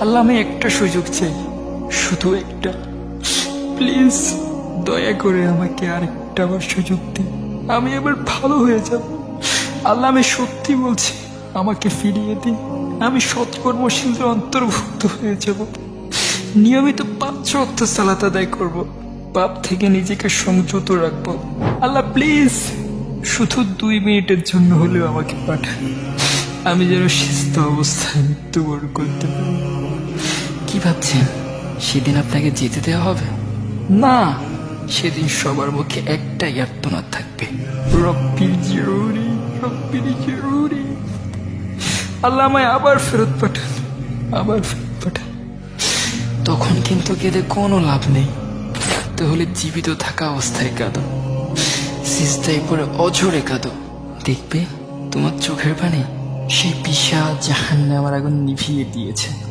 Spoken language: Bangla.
আল্লাহ আমি একটা সুযোগ চাই, শুধু একটা। প্লিজ, দয়া করে আমাকে আরেকটা বার সুযোগ দিন। আমি এবার ভালো হয়ে যাব। আল্লাহ আমি সত্যি বলছি, আমাকে ফিরিয়ে দিন। আমি সৎকর্মশীলদের অন্তর্ভুক্ত হয়ে যাব। নিয়মিত পাঁচ অর্থ সালাত আদায় করব। পাপ থেকে নিজেকে সংযত রাখব। আল্লাহ, প্লিজ, শুধু দুই মিনিটের জন্য হলেও আমাকে পাঠান। আমি যেন সুস্থ অবস্থায় মৃত্যুবরণ করতে পারি। কি ভাবছেন? সেদিন আপনাকে যেতে দেওয়া হবে? না, সেদিন সবার মুখে একটাই আর্তনাদ থাকবে। রব্বি জরুরি রব্বি জরুরি। আল্লাহ আমায় আবার ফেরত পাঠান, আবার ফেরত পাঠান। তখন কিন্তু কেঁদে কোনো লাভ নেই। তাহলে জীবিত থাকা অবস্থায় কাঁদো। সিস্তায় পরে অঝরে কাঁদো। দেখবে, তোমার চোখের পানি সেই বিশাল জাহান্নামার আগুন নিভিয়ে দিয়েছে।